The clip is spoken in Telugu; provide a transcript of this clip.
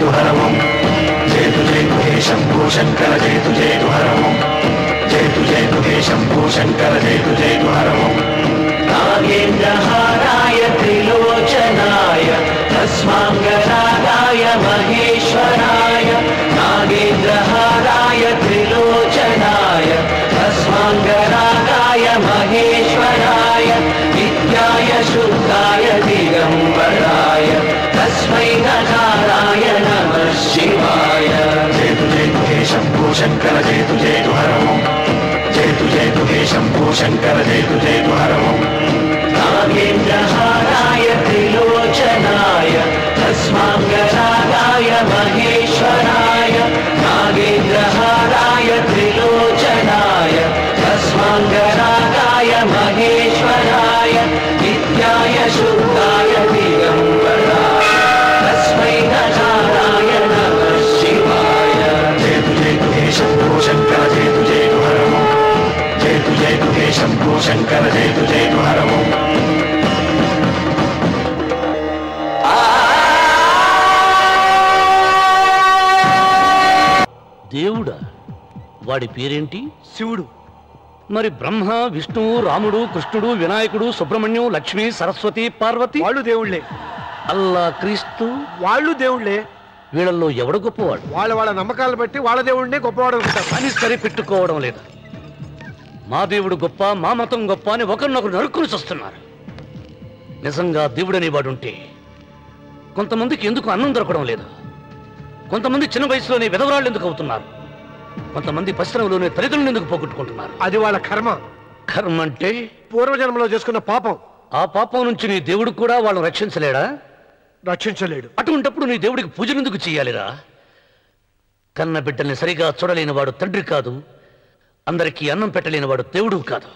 तु हरम। जय तु जय तु हे शंभो, शंकर जय तु जय तु हरम। जय तु जय तु हे शंभो, शंकर जय तु जय तु हरम त्रिलोचनाय तस्माङ्गरागाय महेश्वराय। शम्भो शङ्करजयतु चेत् हरमम् नागेन्द्रहाराय त्रिलोचनाय तस्माङ्गरागाय महेश्वराय नागेन्द्रः శంకర జయతు జయతు హరము దేవుడా వాడి పేరేంటి? శివుడు. మరి బ్రహ్మ విష్ణువు రాముడు కృష్ణుడు వినాయకుడు సుబ్రహ్మణ్యం లక్ష్మి సరస్వతి పార్వతి? వాళ్ళు దేవుళ్ళే. అల్లా క్రీస్తు? వాళ్ళు దేవుళ్ళే. వీళ్ళల్లో ఎవడు గొప్పవాడు? వాళ్ళ వాళ్ళ నమ్మకాలు బట్టి వాళ్ళ దేవుడినే గొప్పవాడు అనుకుంటారు అని సరిపెట్టుకోవడం లేదు? మా దేవుడు గొప్ప మా మతం గొప్ప అని ఒకరినొకరు నరుక్కుని వస్తున్నారు నిజంగా దేవుడనే వాడుంటే కొంతమందికి ఎందుకు అన్నం దొరకడం లేదు? కొంతమంది చిన్న వయసులోనే విధవరాళ్ళు ఎందుకు అవుతున్నారు? కొంతమంది పరిశ్రమలోనే తల్లిదండ్రులు ఎందుకు పోగొట్టుకుంటున్నారు? అది వాళ్ళ కర్మ. కర్మ అంటే? పూర్వజన్మలో చేసుకున్న పాపం. ఆ పాపం నుంచి నీ దేవుడు కూడా వాళ్ళని రక్షించలేడా? రక్షించలేడు. అటువంటప్పుడు నీ దేవుడికి పూజలు ఎందుకు చేయాలిరా? కన్న బిడ్డల్ని సరిగా చూడలేని వాడు తండ్రి కాదు. అందరికీ అన్నం పెట్టలేని వాడు దేవుడు కాదు.